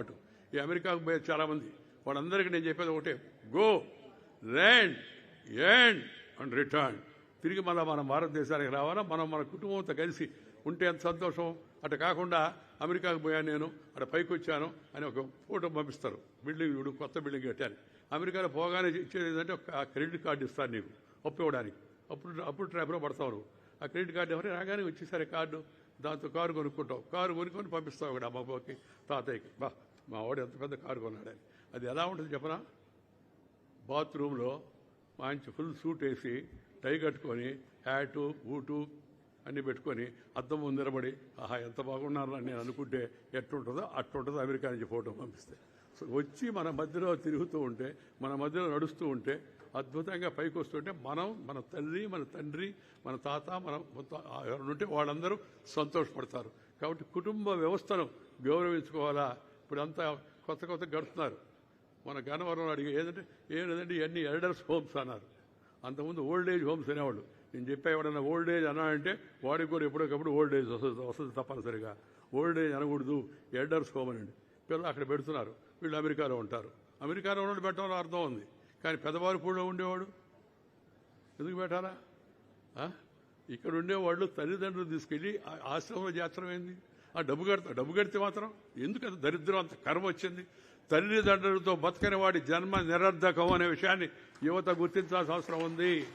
అలవాటు. ఈ అమెరికాకు పోయే చాలామంది వాళ్ళందరికీ నేను చెప్పేది ఒకటే go land end and return. తిరిగి మళ్ళీ మన భారతదేశానికి రావాలా? మనం మన కుటుంబంతో కలిసి ఉంటే ఎంత సంతోషం? అటు కాకుండా అమెరికాకు పోయాను నేను అక్కడ పైకి వచ్చాను అని ఒక ఫోటో పంపిస్తారు. బిల్డింగ్ చూడు కొత్త బిల్డింగ్ కట్టాను అమెరికాలో పోగానే ఇచ్చేది ఏంటంటే ఒక క్రెడిట్ కార్డు ఇస్తాను నీకు అప్పు ఇవ్వడానికి అప్పుడు అప్పుడు ట్రాప్లో పడతావు నువ్వు. ఆ క్రెడిట్ కార్డు ఎవరు రాగానే వచ్చేసారి కార్డు దాంతో కారు కొనుక్కుంటావు. కారు కొనుక్కొని పంపిస్తావు అక్కడ అమ్మకి తాతయ్యకి. బా మా వాడు ఎంత పెద్ద కారు కొన్నాడని. అది ఎలా ఉంటుంది చెప్పనా? బాత్రూంలో మంచి ఫుల్ సూట్ వేసి టై కట్టుకొని హ్యాటు బూటు అన్నీ పెట్టుకొని అద్దం ముందు నిలబడి ఆహా ఎంత బాగున్నారు అని నేను అనుకుంటే ఎట్టుంటుందో అట్టుంటుందో అమెరికా నుంచి ఫోటో పంపిస్తే. సో వచ్చి మన మధ్యలో తిరుగుతూ ఉంటే మన మధ్యలో నడుస్తూ ఉంటే అద్భుతంగా పైకి వస్తుంటే మనం మన తల్లి మన తండ్రి మన తాత మన మొత్తం ఎవరు ఉంటే వాళ్ళందరూ సంతోషపడతారు. కాబట్టి కుటుంబ వ్యవస్థను గౌరవించుకోవాలా? ఇప్పుడంతా కొత్త కొత్త గడుతున్నారు మన గన్నవరం అడిగి ఏదంటే ఏదంటే ఇవన్నీ ఎల్డర్స్ హోమ్స్ అన్నారు. అంతకుముందు ఓల్డ్ ఏజ్ హోమ్స్ అనేవాళ్ళు. నేను చెప్పా ఎవడన్నా ఓల్డ్ ఏజ్ అన్నా అంటే వాడికి కూడా ఎప్పటికప్పుడు ఓల్డ్ ఏజ్ వస్తుంది వస్తుంది తప్పనిసరిగా. ఓల్డ్ ఏజ్ అనకూడదు ఎల్డర్స్ హోమ్ అనండి. పిల్లలు అక్కడ పెడుతున్నారు. వీళ్ళు అమెరికాలో ఉంటారు. అమెరికాలో ఉన్నట్టు పెట్టడం అర్థం ఉంది. కానీ పెద్దవారిపూడిలో ఉండేవాడు? ఎందుకు పెట్టాలా? ఇక్కడ ఉండేవాళ్ళు తల్లిదండ్రులు తీసుకెళ్ళి ఆశ్రమంలో చేర్చడం ఏంది? ఆ డబ్బు కడతా డబ్బు కడితే మాత్రం ఎందుకు అంత దరిద్రం అంత కర్మ వచ్చింది? తల్లిదండ్రులతో బతకని వాడి జన్మ నిరర్ధకం అనే విషయాన్ని యువత గుర్తించాల్సిన అవసరం ఉంది.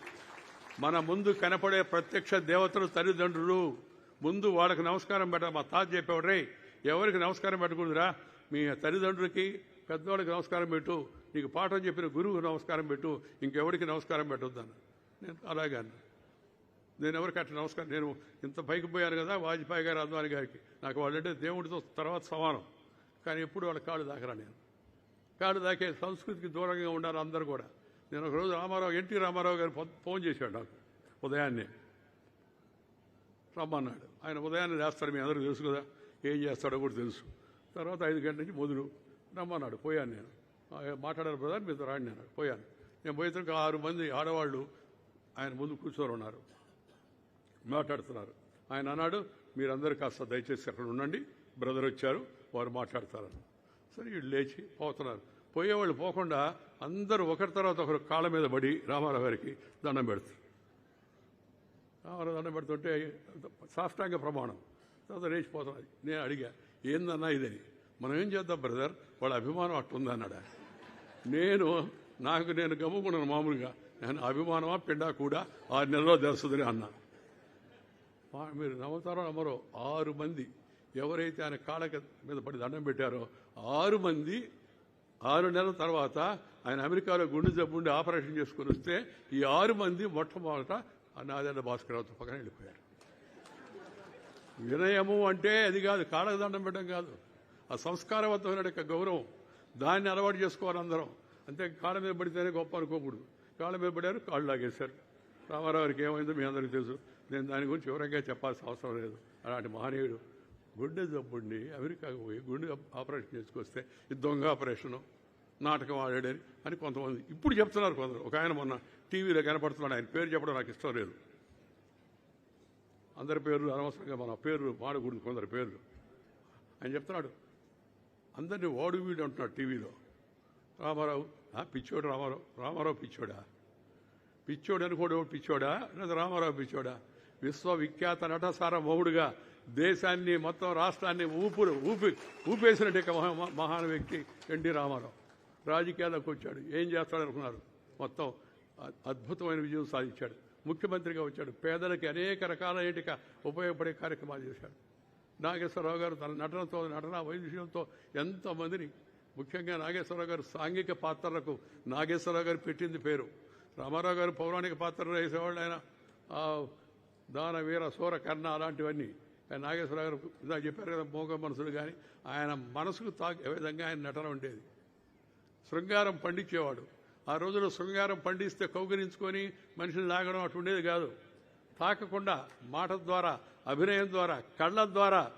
మన ముందు కనపడే ప్రత్యక్ష దేవతలు తల్లిదండ్రులు ముందు వాళ్ళకి నమస్కారం పెట్ట మా తాత చెప్పేవాడు రే ఎవరికి నమస్కారం పెట్టకూడదురా? మీ తల్లిదండ్రులకి పెద్దవాళ్ళకి నమస్కారం పెట్టు. నీకు పాఠం చెప్పిన గురువుకి నమస్కారం పెట్టు. ఇంకెవరికి నమస్కారం పెట్టొద్దాను నేను అలాగే అన్నా నేను ఎవరికి అట్లా నమస్కారం? నేను ఇంత పైకి పోయాను కదా వాజ్పేయి గారు అద్వాని గారికి. నాకు వాళ్ళంటే దేవుడితో తర్వాత సమానం. కానీ ఎప్పుడు వాళ్ళ కాళ్ళు దాకరా నేను. కాళ్ళు దాకే సంస్కృతికి దూరంగా ఉన్నారు అందరూ కూడా. నేను ఒకరోజు రామారావు ఎన్టీ రామారావు గారు ఫోన్ చేశాడు నాకు ఉదయాన్నే. రమ్మన్నాడు. ఆయన ఉదయాన్నే చేస్తాడు మీ అందరూ తెలుసు కదా. ఏం చేస్తాడో కూడా తెలుసు. తర్వాత ఐదు గంటల నుంచి మొదలు. రమ్మన్నాడు పోయాను నేను. మాట్లాడారు బ్రదర్ మీతో రాండి పోయాను. నేను పోయిన ఆరు మంది ఆడవాళ్ళు ఆయన ముందు కూర్చొని ఉన్నారు. మాట్లాడుతున్నారు. ఆయన అన్నాడు మీరందరూ కాస్త దయచేసి అక్కడ ఉండండి. బ్రదర్ వచ్చారు వారు మాట్లాడతారని. సరే వీళ్ళు లేచి పోతున్నారు. పోయేవాళ్ళు పోకుండా అందరూ ఒకరి తర్వాత ఒకరు కాళ్ళ మీద పడి రామారావు గారికి దండం పెడతారు రామారావు దండం పెడుతుంటే సాష్టాంగ ప్రమాణం. తర్వాత లేచిపోతున్నది నేను అడిగా ఏందన్నా ఇదని? మనం ఏం చేద్దాం బ్రదర్? వాళ్ళ అభిమానం అట్టుందన్నాడా నేను నాకు నేను గమ్ముకున్నాను మామూలుగా. నేను అభిమానమా పిండా కూడా? ఆరు నెలలో తెలుస్తుందని అన్నా. మీరు నమ్ముతారో నమ్మరో ఆరు మంది ఎవరైతే ఆయన కాళ్ళ మీద పడి దండం పెట్టారో ఆరు మంది ఆరు నెలల తర్వాత ఆయన అమెరికాలో గుండె జబ్బుండి ఆపరేషన్ చేసుకుని వస్తే ఈ ఆరు మంది మొట్టమొదట ఆ నాదేళ్ళ భాస్కరరావుతో పక్కన వెళ్ళిపోయారు. వినయము అంటే అది కాదు కాళ్ళకు దండం పెట్టడం కాదు. ఆ సంస్కారవంతమైన యొక్క గౌరవం. దాన్ని అలవాటు చేసుకోవాలి అందరం. అంతే కాళ్ళ మీద పడితేనే గొప్ప అనుకోకూడదు. కాళ్ళ మీద పడారు కాళ్ళు లాగేశారు. రామారావు గారికి ఏమైందో మీ అందరికీ తెలుసు. నేను దాని గురించి వివరంగా చెప్పాల్సిన అవసరం లేదు. అలాంటి మహనీయుడు గుండె జబ్బుడిని అమెరికాకు పోయి గుండె ఆపరేషన్ చేసుకొస్తే ఇది దొంగ ఆపరేషను నాటకం ఆడాడని అని కొంతమంది ఇప్పుడు చెప్తున్నారు కొందరు. ఒక ఆయన మొన్న టీవీలో కనపడుతున్నాడు ఆయన పేరు చెప్పడం నాకు ఇష్టం లేదు. అందరి పేర్లు అనవసరంగా మన పేర్లు మాడకూడదు కొందరు పేర్లు. ఆయన చెప్తున్నాడు అందరినీ వాడు వీడు అంటున్నాడు టీవీలో. రామారావు ఆ, పిచ్చోడు రామారావు రామారావు పిచ్చోడా? పిచ్చోడు అనుకోడు పిచ్చోడా? లేదా రామారావు పిచ్చోడా? విశ్వవిఖ్యాత నట సార్వభౌముడుగా దేశాన్ని మొత్తం రాష్ట్రాన్ని ఊపురు ఊపి ఊపేసినట్టు ఇక మహా మహాన్ వ్యక్తి ఎన్టీ రామారావు. రాజకీయాల్లోకి వచ్చాడు. ఏం చేస్తాడనుకున్నారు మొత్తం అద్భుతమైన విజయం సాధించాడు. ముఖ్యమంత్రిగా వచ్చాడు. పేదలకి అనేక రకాలైన ఉపయోగపడే కార్యక్రమాలు చేశాడు. నాగేశ్వరరావు గారు తన నటనతో నటన వైద్యంతో ఎంతోమందిని ముఖ్యంగా నాగేశ్వరరావు గారు సాంఘిక పాత్రలకు నాగేశ్వరరావు గారు పెట్టింది పేరు. రామారావు గారు పౌరాణిక పాత్రలు వేసేవాళ్ళు ఆయన. దాన వీర సూర కర్ణ అలాంటివన్నీ. ఆయన నాగేశ్వరరావు గారు ఇందాక చెప్పారు కదా మోగ మనసులు కానీ ఆయన మనసుకు తాకే విధంగా ఆయన నటన ఉండేది. శృంగారం పండించేవాడు. ఆ రోజుల్లో శృంగారం పండిస్తే కౌగిలించుకొని మనిషిని లాగడం అటు ఉండేది కాదు. తాకకుండా మాట ద్వారా అభినయం ద్వారా కళ్ళ ద్వారా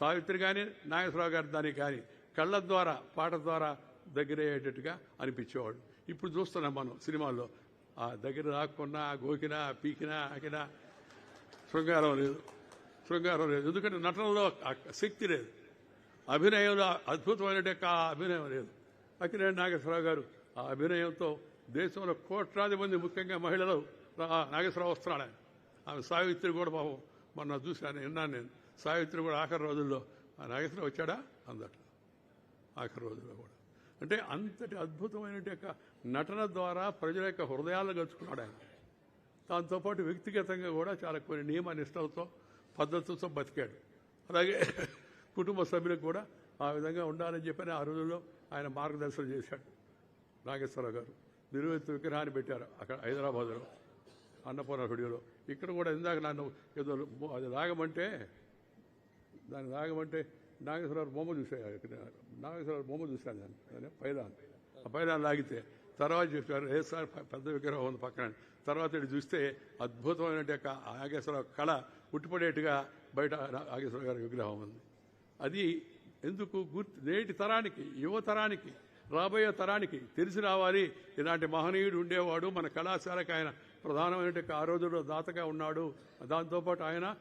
సావిత్రి కానీ నాగేశ్వరరావు గారి దానికి కానీ కళ్ళ ద్వారా పాట ద్వారా దగ్గరయ్యేటట్టుగా అనిపించేవాడు. ఇప్పుడు చూస్తున్నాం మనం సినిమాల్లో. ఆ దగ్గర రాకున్నా గోకినా పీకినా ఆకినా శృంగారం లేదు. శృంగారం లేదు. ఎందుకంటే నటనలో ఆ శక్తి లేదు. అభినయంలో అద్భుతమైన ఆ అభినయం లేదు. అక్కినేని నాగేశ్వరరావు గారు ఆ అభినయంతో దేశంలో కోట్లాది మంది ముఖ్యంగా మహిళలు ఆ నాగేశ్వరరావు వస్తున్నాడు ఆయన. ఆమె సావిత్రి కూడా పాపం మొన్న చూశాను విన్నాను నేను. సావిత్రి కూడా ఆఖరి రోజుల్లో ఆ నాగేశ్వరరావు వచ్చాడా? అందట ఆఖరి రోజుల్లో కూడా. అంటే అంతటి అద్భుతమైన యొక్క నటన ద్వారా ప్రజల యొక్క హృదయాలను గలుచుకున్నాడు ఆయన. దాంతోపాటు వ్యక్తిగతంగా కూడా చాలా కొన్ని నియమ నిష్టలతో పద్ధతులతో బతికాడు. అలాగే కుటుంబ సభ్యులకు కూడా ఆ విధంగా ఉండాలని చెప్పని ఆ రోజుల్లో ఆయన మార్గదర్శనం చేశాడు. నాగేశ్వరరావు గారు నిర్వహిత విగ్రహాన్ని పెట్టారు అక్కడ హైదరాబాద్లో అన్నపూర్ణ స్టూడియోలో ఇక్కడ కూడా ఇందాక నన్ను ఏదో అది రాగమంటే దాన్ని రాగమంటే నాగేశ్వరరావు బొమ్మ చూశాను నాగేశ్వరరావు బొమ్మ చూశాను నేను. దాన్ని పైదాన్. ఆ పైదాన్ లాగితే తర్వాత చెప్పారు ఏ సార్ పెద్ద విగ్రహం ఉంది పక్కన. తర్వాత ఇటు చూస్తే అద్భుతమైన యొక్క నాగేశ్వరరావు కళ ఉట్టిపడేట్టుగా బయట నాగేశ్వరరావు గారి విగ్రహం ఉంది. అది ఎందుకు గుర్తు నేటి తరానికి యువతరానికి రాబోయే తరానికి తెలిసి రావాలి. ఇలాంటి మహనీయుడు ఉండేవాడు. మన కళాశాలకు ఆయన ప్రధానమైన ఆ రోజుల్లో దాతగా ఉన్నాడు. దాంతోపాటు ఆయన